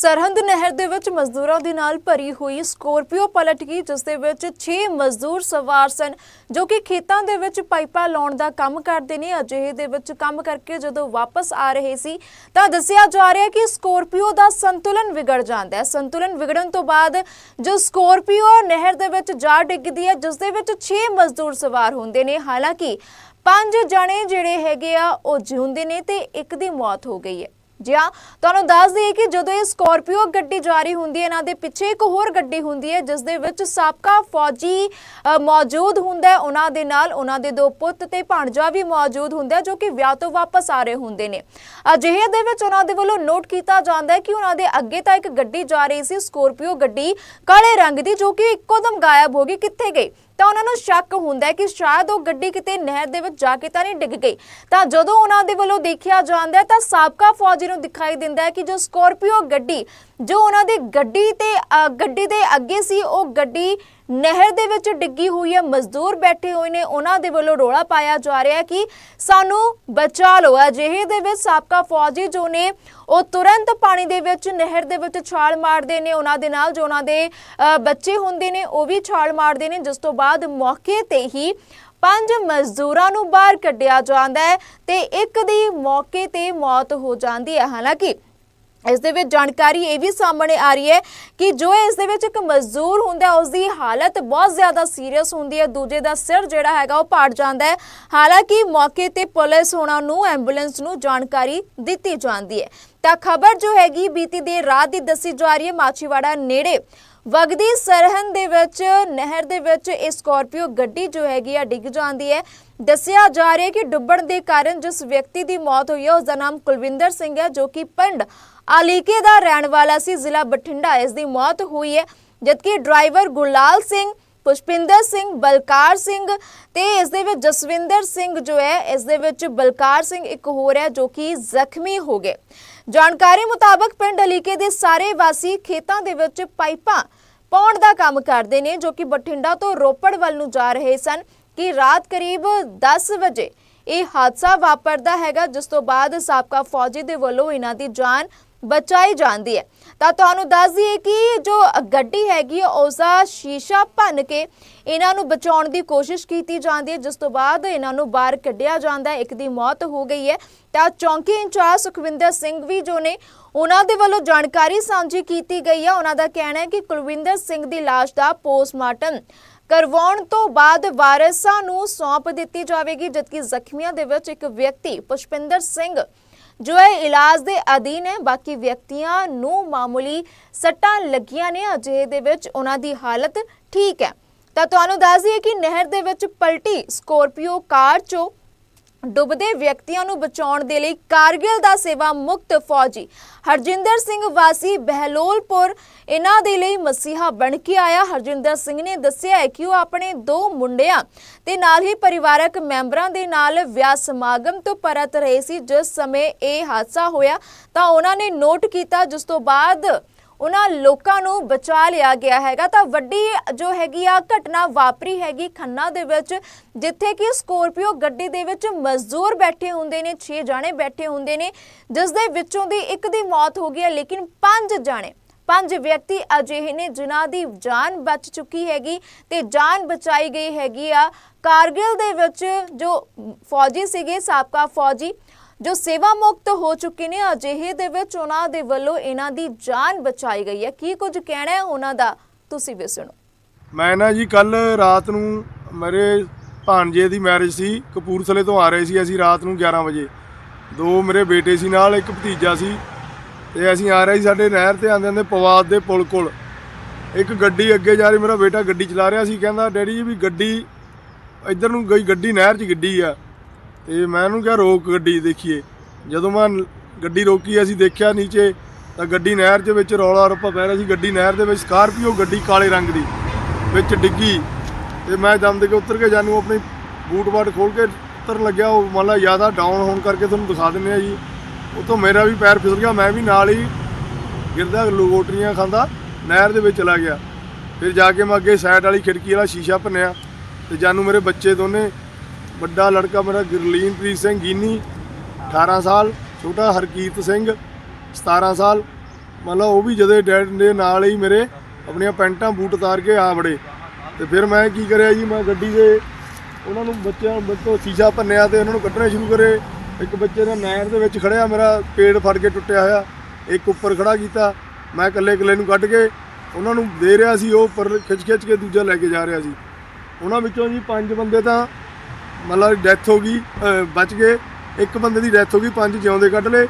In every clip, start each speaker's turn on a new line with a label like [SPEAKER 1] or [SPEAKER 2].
[SPEAKER 1] ਸਰਹੰਦ ਨਹਿਰ ਦੇ ਵਿੱਚ ਮਜ਼ਦੂਰਾਂ ਦੇ ਨਾਲ ਭਰੀ ਹੋਈ ਸਕੋਰਪੀਓ ਪਲਟ ਗਈ, ਜਿਸ ਦੇ ਵਿੱਚ 6 ਮਜ਼ਦੂਰ ਸਵਾਰ ਸਨ, ਜੋ ਕਿ ਖੇਤਾਂ ਦੇ ਵਿੱਚ ਪਾਈਪਾਂ ਲਾਉਣ ਦਾ ਕੰਮ ਕਰਦੇ ਨੇ। ਅਜਿਹੇ ਦੇ ਵਿੱਚ ਕੰਮ ਕਰਕੇ ਜਦੋਂ ਵਾਪਸ ਆ ਰਹੇ ਸੀ, ਤਾਂ ਦੱਸਿਆ ਜਾ ਰਿਹਾ ਕਿ ਸਕੋਰਪੀਓ ਦਾ ਸੰਤੁਲਨ ਵਿਗੜ ਜਾਂਦਾ ਹੈ। ਸੰਤੁਲਨ ਵਿਗੜਨ ਤੋਂ ਬਾਅਦ ਜੋ ਸਕੋਰਪੀਓ ਨਹਿਰ ਦੇ ਵਿੱਚ ਜਾ ਡਿੱਗਦੀ ਹੈ, ਜਿਸ ਦੇ ਵਿੱਚ 6 ਮਜ਼ਦੂਰ ਸਵਾਰ ਹੁੰਦੇ ਨੇ। ਹਾਲਾਂਕਿ ਪੰਜ ਜਣੇ ਜਿਹੜੇ ਹੈਗੇ ਆ, ਉਹ ਜਿਉਂਦੇ ਨੇ ਤੇ ਇੱਕ ਦੀ ਮੌਤ ਹੋ ਗਈ ਹੈ। ਜੀ ਹਾਂ, ਤੁਹਾਨੂੰ ਦੱਸ ਦਈਏ ਕਿ ਜਦੋਂ ਇਹ ਸਕਾਰਪੀਓ ਗੱਡੀ ਜਾ ਹੁੰਦੀ ਹੈ, ਇਹਨਾਂ ਦੇ ਪਿੱਛੇ ਇੱਕ ਹੋਰ ਗੱਡੀ ਹੁੰਦੀ ਹੈ, ਜਿਸ ਦੇ ਵਿੱਚ ਸਾਬਕਾ ਫੌਜੀ ਮੌਜੂਦ ਹੁੰਦਾ ਹੈ। ਉਹਨਾਂ ਦੇ ਨਾਲ ਉਹਨਾਂ ਦੇ ਦੋ ਪੁੱਤ ਤੇ ਭਾਣਜਾ ਵੀ ਮੌਜੂਦ ਹੁੰਦਾ ਹੈ, ਜੋ ਕਿ ਵਿਆਹ ਤੋਂ ਵਾਪਸ ਆ ਰਹੇ ਹੁੰਦੇ ਨੇ। ਅਜਿਹੇ ਦੇ ਵਿੱਚ ਉਹਨਾਂ ਦੇ ਵੱਲੋਂ ਨੋਟ ਕੀਤਾ ਜਾਂਦਾ ਹੈ ਕਿ ਉਹਨਾਂ ਦੇ ਅੱਗੇ ਤਾਂ ਇੱਕ ਗੱਡੀ ਜਾ ਰਹੀ ਸੀ ਸਕਾਰਪੀਓ ਗੱਡੀ ਕਾਲੇ ਰੰਗ ਦੀ, ਜੋ ਕਿ ਇੱਕੋ ਦਮ ਗਾਇਬ ਹੋ ਗਈ, ਕਿੱਥੇ ਗਈ? ਤਾਂ ਉਹਨਾਂ ਨੂੰ ਸ਼ੱਕ ਹੁੰਦਾ ਹੈ ਕਿ ਸ਼ਾਇਦ ਉਹ ਗੱਡੀ ਕਿਤੇ ਨਹਿਰ ਦੇ ਵਿੱਚ ਜਾ ਕੇ ਤਾਂ ਨਹੀਂ ਡਿੱਗ ਗਈ। ਤਾਂ ਜਦੋਂ ਉਹਨਾਂ ਦੇ ਵੱਲੋਂ ਦੇਖਿਆ ਜਾਂਦਾ ਤਾਂ ਸਾਬਕਾ ਫੌਜੀ ਨੂੰ ਦਿਖਾਈ ਦਿੰਦਾ ਹੈ ਕਿ ਜੋ ਸਕੋਰਪੀਓ ਗੱਡੀ ਜੋ ਉਹਨਾਂ ਦੀ ਗੱਡੀ ਤੇ ਗੱਡੀ ਦੇ ਅੱਗੇ ਸੀ ਉਹ ਗੱਡੀ ਨਹਿਰ ਦੇ ਵਿੱਚ ਡਿੱਗੀ ਹੋਈ ਹੈ। ਮਜ਼ਦੂਰ ਬੈਠੇ ਹੋਏ ਨੇ ਉਹਨਾਂ ਦੇ ਵੱਲੋਂ ਰੋਲਾ ਪਾਇਆ ਜਾ ਰਿਹਾ ਕਿ ਸਾਨੂੰ ਬਚਾ ਲਓ। ਅਜਿਹੇ ਦੇ ਵਿੱਚ ਸਾਬਕਾ ਫੌਜੀ ਜੋ ਨੇ ਉਹ ਤੁਰੰਤ ਪਾਣੀ ਦੇ ਵਿੱਚ ਨਹਿਰ ਦੇ ਵਿੱਚ ਛਾਲ ਮਾਰਦੇ ਨੇ। ਉਹਨਾਂ ਦੇ ਨਾਲ ਜੋ ਉਹਨਾਂ ਦੇ ਅ, ਬੱਚੇ ਹੁੰਦੇ ਨੇ ਉਹ ਵੀ ਛਾਲ ਮਾਰਦੇ ਨੇ। ਜਿਸ ਤੋਂ ਬਾਅਦ ਮੌਕੇ ਤੇ ਹੀ ਪੰਜ ਮਜ਼ਦੂਰਾਂ ਨੂੰ ਬਾਹਰ ਕੱਢਿਆ ਜਾਂਦਾ ਹੈ ਤੇ ਇੱਕ ਦੀ ਮੌਕੇ ਤੇ ਮੌਤ ਹੋ ਜਾਂਦੀ ਹੈ। ਹਾਲਾਂਕਿ ਇਸ ਦੇ ਵਿੱਚ ਜਾਣਕਾਰੀ ਇਹ ਵੀ ਸਾਹਮਣੇ ਆ ਰਹੀ ਹੈ ਕਿ ਜੋ ਇਸ ਦੇ ਵਿੱਚ ਇੱਕ ਮਜ਼ਦੂਰ ਹੁੰਦਾ ਉਸ ਦੀ ਹਾਲਤ ਬਹੁਤ ਜ਼ਿਆਦਾ ਸੀਰੀਅਸ ਹੁੰਦੀ ਹੈ। ਦੂਜੇ ਦਾ ਸਿਰ ਜਿਹੜਾ ਹੈਗਾ ਉਹ ਪਾੜ ਜਾਂਦਾ ਹੈ। ਹਾਲਾਂਕਿ ਮੌਕੇ ਤੇ ਪੁਲਿਸ ਉਹਨਾਂ ਨੂੰ, ਐਂਬੂਲੈਂਸ ਨੂੰ ਜਾਣਕਾਰੀ ਦਿੱਤੀ ਜਾਂਦੀ ਹੈ। ਤਾਂ ਖਬਰ ਜੋ ਹੈਗੀ ਬੀਤੀ ਦੇਰ ਰਾਤ ਦੀ ਦੱਸੀ ਜਾ ਰਹੀ ਹੈ ਮਾਚੀਵਾੜਾ ਨੇੜੇ ਵਗਦੀ ਸਰਹੰਦ ਦੇ ਵਿੱਚ, ਨਹਿਰ ਦੇ ਵਿੱਚ ਇਹ ਸਕਾਰਪੀਓ ਗੱਡੀ ਜੋ ਹੈਗੀ ਆ, ਡਿੱਗ ਜਾਂਦੀ ਹੈ। ਦੱਸਿਆ ਜਾ ਰਿਹਾ ਕਿ ਡੁੱਬਣ ਦੇ ਕਾਰਨ ਜਿਸ ਵਿਅਕਤੀ ਦੀ ਮੌਤ ਹੋਈ ਹੈ ਉਸ ਦਾ ਨਾਮ ਕੁਲਵਿੰਦਰ ਸਿੰਘ ਹੈ, ਜੋ ਕਿ ਪਿੰਡ ਆਲੀਕੇ ਦਾ ਰਹਿਣ ਵਾਲਾ ਸੀ। ਜ਼ਿਲ੍ਹਾ ਬਠਿੰਡਾ ਇਸ ਦੀ ਮੌਤ ਹੋਈ ਹੈ, ਜਦਕਿ ਡਰਾਈਵਰ ਗੁਰਲਾਲ ਸਿੰਘ ਪੁਸ਼ਪਿੰਦਰ ਸਿੰਘ, ਬਲਕਾਰ ਸਿੰਘ ਤੇ ਇਸ ਦੇ ਵਿੱਚ ਜਸਵਿੰਦਰ ਸਿੰਘ ਜੋ ਹੈ, ਇਸ ਦੇ ਵਿੱਚ ਬਲਕਾਰ ਸਿੰਘ ਇੱਕ ਹੋਰ ਹੈ ਜੋ ਕਿ ਜ਼ਖਮੀ ਹੋ ਗਏ। ਜਾਣਕਾਰੀ ਮੁਤਾਬਕ ਪਿੰਡ ਅਲੀਕੇ ਦੇ ਸਾਰੇ ਵਾਸੀ ਖੇਤਾਂ ਦੇ ਵਿੱਚ ਪਾਈਪਾਂ ਪਾਉਣ ਦਾ ਕੰਮ ਕਰਦੇ ਨੇ ਜੋ ਕਿ ਬਠਿੰਡਾ ਤੋਂ ਰੋਪੜ ਵੱਲ ਨੂੰ ਜਾ ਰਹੇ ਸਨ ਕਿ ਰਾਤ ਕਰੀਬ 10 ਵਜੇ ਇਹ ਹਾਦਸਾ ਵਾਪਰਦਾ ਹੈਗਾ, ਜਿਸ ਤੋਂ ਬਾਅਦ ਸਾਬਕਾ ਫੌਜੀ ਦੇ ਵੱਲੋਂ ਇਹਨਾਂ ਦੀ ਜਾਨ ਬਚਾਈ ਜਾਂਦੀ ਹੈ। ਤਾਂ ਤੁਹਾਨੂੰ ਦੱਸ ਦਈਏ ਕਿ ਜੋ ਗੱਡੀ ਹੈਗੀ ਹੈ ਉਸ ਦਾ ਸ਼ੀਸ਼ਾ ਭੰਨ ਕੇ ਇਹਨਾਂ ਨੂੰ ਬਚਾਉਣ ਦੀ ਕੋਸ਼ਿਸ਼ ਕੀਤੀ ਜਾਂਦੀ ਹੈ, ਜਿਸ ਤੋਂ ਬਾਅਦ ਇਹਨਾਂ ਨੂੰ ਬਾਹਰ ਕੱਢਿਆ ਜਾਂਦਾ ਹੈ। ਇੱਕ ਦੀ ਮੌਤ ਹੋ ਗਈ ਹੈ। ਤਾਂ ਚੌਂਕੀ ਇੰਚਾਰਜ ਸੁਖਵਿੰਦਰ ਸਿੰਘ ਵੀ ਜੋ ਨੇ, ਉਹਨਾਂ ਦੇ ਵੱਲੋਂ ਜਾਣਕਾਰੀ ਸਾਂਝੀ ਕੀਤੀ ਗਈ ਹੈ ਉਹਨਾਂ ਦਾ ਕਹਿਣਾ ਹੈ ਕਿ ਕੁਲਵਿੰਦਰ ਸਿੰਘ ਦੀ ਲਾਸ਼ ਦਾ ਪੋਸਟਮਾਰਟਮ ਕਰਵਾਉਣ ਤੋਂ ਬਾਅਦ ਵਾਰਸਾਂ ਨੂੰ ਸੌਂਪ ਦਿੱਤੀ ਜਾਵੇਗੀ, ਜਦਕਿ ਜ਼ਖਮੀਆਂ ਦੇ ਵਿੱਚ ਇੱਕ ਵਿਅਕਤੀ, ਪੁਸ਼ਪਿੰਦਰ ਸਿੰਘ ਜੋ ਹੈ ਇਲਾਜ ਦੇ ਅਧੀਨ ਹੈ, ਬਾਕੀ ਵਿਅਕਤੀਆਂ ਨੂੰ ਮਾਮੂਲੀ ਸੱਟਾਂ ਲੱਗੀਆਂ ਨੇ, ਅਜਿਹੇ ਦੇ ਵਿੱਚ ਉਹਨਾਂ ਦੀ ਹਾਲਤ ਠੀਕ ਹੈ। ਤਾਂ ਤੁਹਾਨੂੰ ਦੱਸ ਦਈਏ ਕਿ ਨਹਿਰ ਦੇ ਵਿੱਚ ਪਲਟੀ ਸਕੋਰਪੀਓ ਕਾਰ ਚੋਂ ਡੁੱਬਦੇ ਵਿਅਕਤੀਆਂ ਨੂੰ ਬਚਾਉਣ ਦੇ ਲਈ ਕਾਰਗਿਲ ਦਾ ਸੇਵਾ ਮੁਕਤ ਫੌਜੀ। ਹਰਜਿੰਦਰ ਸਿੰਘ ਵਾਸੀ ਬਹਿਲੋਲਪੁਰ, ਇਹਨਾਂ ਦੇ ਲਈ ਮਸੀਹਾ ਬਣ ਕੇ ਆਇਆ। ਹਰਜਿੰਦਰ ਸਿੰਘ ਨੇ ਦੱਸਿਆ ਹੈ ਕਿ ਉਹ ਆਪਣੇ ਦੋ ਮੁੰਡਿਆਂ ਤੇ ਨਾਲ ਹੀ ਪਰਿਵਾਰਕ ਮੈਂਬਰਾਂ ਦੇ ਨਾਲ ਵਿਆਹ ਸਮਾਗਮ ਤੋਂ ਪਰਤ ਰਹੇ ਸੀ। ਜਿਸ ਸਮੇਂ ਇਹ ਹਾਦਸਾ ਹੋਇਆ ਤਾਂ ਉਹਨਾਂ ਨੇ ਨੋਟ ਕੀਤਾ, ਜਿਸ ਤੋਂ ਬਾਅਦ ਉਹਨਾਂ ਲੋਕਾਂ ਨੂੰ ਬਚਾ ਲਿਆ ਗਿਆ ਹੈਗਾ। ਤਾਂ ਵੱਡੀ ਜੋ ਹੈਗੀ ਆ ਘਟਨਾ ਵਾਪਰੀ ਹੈਗੀ ਖੰਨਾ ਦੇ ਵਿੱਚ, ਜਿੱਥੇ ਕਿ ਸਕੋਰਪੀਓ ਗੱਡੀ ਦੇ ਵਿੱਚ ਮਜ਼ਦੂਰ ਬੈਠੇ ਹੁੰਦੇ ਨੇ 6 ਜਾਣੇ ਬੈਠੇ ਹੁੰਦੇ ਨੇ ਜਿਸ ਦੇ ਵਿੱਚੋਂ ਦੀ ਇੱਕ ਦੀ ਮੌਤ ਹੋ ਗਈ ਹੈ, ਲੇਕਿਨ ਪੰਜ ਜਾਣੇ, ਪੰਜ ਵਿਅਕਤੀ ਅਜਿਹੇ ਨੇ ਜਿਨ੍ਹਾਂ ਦੀ ਜਾਨ ਬਚ ਚੁੱਕੀ ਹੈਗੀ ਤੇ ਜਾਨ ਬਚਾਈ ਗਈ ਹੈਗੀ ਆ। ਕਾਰਗਿਲ ਦੇ ਵਿੱਚ ਜੋ ਫੌਜੀ ਸੀਗੇ, ਸਾਬਕਾ ਫੌਜੀ ਜੋ ਸੇਵਾ ਮੁਕਤ ਹੋ ਚੁੱਕੇ ਨੇ, ਅਜਿਹੇ ਦੇ ਵਿੱਚ ਉਹਨਾਂ ਦੇ ਵੱਲੋਂ ਇਹਨਾਂ ਦੀ ਜਾਨ ਬਚਾਈ ਗਈ ਹੈ। ਕੀ ਕੁਝ ਕਹਿਣਾ ਹੈ ਉਹਨਾਂ ਦਾ? ਤੁਸੀਂ ਵੀ ਸੁਣੋ।
[SPEAKER 2] ਮੈਂ ਨਾ ਜੀ ਕੱਲ ਰਾਤ ਨੂੰ ਮੇਰੇ ਭਾਣਜੇ ਦੀ ਮੈਰਿਜ ਸੀ। ਕਪੂਰਥਲੇ ਤੋਂ ਆ ਰਹੇ ਸੀ ਅਸੀਂ ਰਾਤ ਨੂੰ 11 ਵਜੇ। ਦੋ ਮੇਰੇ ਬੇਟੇ ਸੀ ਨਾਲ, ਇੱਕ ਭਤੀਜਾ ਸੀ। ਤੇ ਅਸੀਂ ਆ ਰਹੇ ਸੀ ਸਾਡੇ ਨਹਿਰ ਤੇ ਆਂਦੇ ਆਂਦੇ ਪਵਾਦ ਦੇ ਪੁਲ ਕੋਲ। ਇੱਕ ਗੱਡੀ ਅੱਗੇ ਜਾ ਰਹੀ, ਮੇਰਾ ਬੇਟਾ ਗੱਡੀ ਚਲਾ ਰਿਹਾ ਸੀ। ਕਹਿੰਦਾ, ਡੈਡੀ ਜੀ ਵੀ ਗੱਡੀ, ਇੱਧਰ ਨੂੰ ਗਈ, ਗੱਡੀ ਨਹਿਰ 'ਚ ਗੱਡੀ ਆ। ਤੇ ਮੈਂ ਉਹਨੂੰ ਕਿਹਾ ਰੋਕ ਗੱਡੀ ਦੇਖੀਏ। ਜਦੋਂ ਮੈਂ ਗੱਡੀ ਰੋਕੀ, ਅਸੀਂ ਦੇਖਿਆ ਨੀਚੇ, ਤਾਂ ਗੱਡੀ ਨਹਿਰ ਦੇ ਵਿੱਚ ਰੌਲਾ ਰੱਪਾ ਪੈ ਰਿਹਾ ਸੀ। ਗੱਡੀ ਨਹਿਰ ਦੇ ਵਿੱਚ ਸਕਾਰਪੀਓ ਗੱਡੀ ਕਾਲੇ ਰੰਗ ਦੀ ਵਿੱਚ ਡਿੱਗੀ। ਤੇ ਮੈਂ ਦਮ ਦੇ ਕੇ ਉੱਤਰ ਕੇ ਜਾਨੂੰ ਆਪਣੀ ਬੂਟ ਬਾਟ ਖੋਲ ਕੇ ਉੱਤਰ ਲੱਗਿਆ। ਉਹ ਮੰਨ ਲਾ ਜ਼ਿਆਦਾ ਡਾਊਨ ਹੋਣ ਕਰਕੇ ਤੁਹਾਨੂੰ ਦਿਖਾ ਦਿੰਦੇ ਆ ਜੀ। ਉਹ ਮੇਰਾ ਵੀ ਪੈਰ ਫਿਸਲ ਗਿਆ, ਮੈਂ ਵੀ ਨਾਲ ਹੀ ਗਿਰਦਾ, ਲਗੋਟਰੀਆਂ ਖਾਂਦਾ, ਨਹਿਰ ਦੇ ਵਿੱਚ ਚਲਾ ਗਿਆ। ਫਿਰ ਜਾ ਕੇ ਮੈਂ ਅੱਗੇ ਸਾਈਡ ਵਾਲੀ ਖਿੜਕੀ ਵਾਲਾ ਸ਼ੀਸ਼ਾ ਭੰਨਿਆ ਤੇ ਜਾਨੂੰ ਮੇਰੇ ਬੱਚੇ ਦੋਨੇ ਵੱਡਾ ਲੜਕਾ ਮੇਰਾ ਗੁਰਲੀਨਪ੍ਰੀਤ ਸਿੰਘ ਗੀਨੀ 18 ਸਾਲ, ਛੋਟਾ ਹਰਕੀਤ ਸਿੰਘ 17 ਸਾਲ। ਮਤਲਬ ਉਹ ਵੀ ਜਦੇ ਡੈਡ ਦੇ ਨਾਲ ਹੀ ਮੇਰੇ ਆਪਣੀਆਂ ਪੈਂਟਾਂ ਬੂਟ ਉਤਾਰ ਕੇ ਆ ਵੜੇ। ਤੇ ਫਿਰ ਮੈਂ ਕੀ ਕਰਿਆ ਜੀ, ਮੈਂ ਗੱਡੀ ਦੇ ਉਹਨਾਂ ਨੂੰ ਬੱਚਿਆਂ ਬੱਤੋਂ ਸ਼ੀਸ਼ਾ ਭੰਨਿਆ ਤੇ ਉਹਨਾਂ ਨੂੰ ਕੱਢਣੇ ਸ਼ੁਰੂ ਕਰੇ। ਇੱਕ ਬੱਚੇ ਦਾ ਨਹਿਰ ਦੇ ਵਿੱਚ ਖੜਿਆ, ਮੇਰਾ ਪੇੜ ਫੜ ਕੇ ਟੁੱਟਿਆ ਹੋਇਆ। ਇੱਕ ਉੱਪਰ ਖੜਾ ਕੀਤਾ, ਮੈਂ ਇਕੱਲੇ ਇਕੱਲੇ ਨੂੰ ਕੱਢ ਕੇ ਉਹਨਾਂ ਨੂੰ ਦੇ ਰਿਹਾ ਸੀ, ਉਹ ਉੱਪਰ ਖਿੱਚ ਖਿੱਚ ਕੇ ਦੂਜਾ ਲੈ ਕੇ ਜਾ ਰਿਹਾ ਸੀ। ਉਹਨਾਂ ਵਿੱਚੋਂ ਜੀ ਪੰਜ ਬੰਦੇ ਤਾਂ ਮਤਲਬ ਡੈਥ ਹੋ ਗਈ, ਅਹ, ਬਚ ਗਏ। ਇੱਕ ਬੰਦੇ ਦੀ ਡੈਥ ਹੋ ਗਈ, ਪੰਜ ਜਿਉਂਦੇ ਕੱਢ ਲਏ।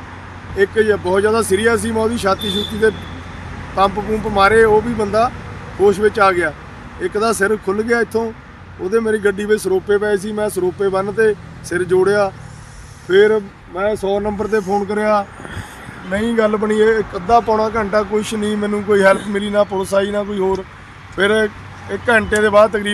[SPEAKER 2] ਇੱਕ ਜ ਬਹੁਤ ਜ਼ਿਆਦਾ ਸੀਰੀਅਸ ਸੀ ਮੈਂ ਉਹਦੀ, ਛਾਤੀ ਛੂਤੀ ਤੇ ਪੰਪ ਪੰਪ ਮਾਰੇ, ਉਹ ਵੀ ਬੰਦਾ ਹੋਸ਼ ਵਿੱਚ ਆ ਗਿਆ। ਇੱਕ ਦਾ ਸਿਰ ਖੁੱਲ ਗਿਆ ਇੱਥੋਂ। ਉਹਦੇ ਮੇਰੀ ਗੱਡੀ ਵਿੱਚ ਸਰੋਪੇ ਪਏ ਸੀ, ਮੈਂ ਸਰੋਪੇ ਬੰਨ ਤੇ ਸਿਰ ਜੋੜਿਆ। ਫਿਰ ਮੈਂ 100 ਨੰਬਰ ਤੇ ਫੋਨ ਕਰਿਆ, ਨਹੀਂ, ਗੱਲ ਬਣੀ ਇਹ, ਇੱਕ ਅੱਧਾ ਪੌਣਾ ਘੰਟਾ ਕੁਛ ਨਹੀਂ, ਮੈਨੂੰ ਕੋਈ ਹੈਲਪ ਮਿਲੀ ਨਾ ਪੁਲਿਸ ਆਈ ਨਾ ਕੋਈ ਹੋਰ। ਫਿਰ ਇੱਕ ਘੰਟੇ ਦੇ ਬਾਅਦ ਤਕਰੀਬਨ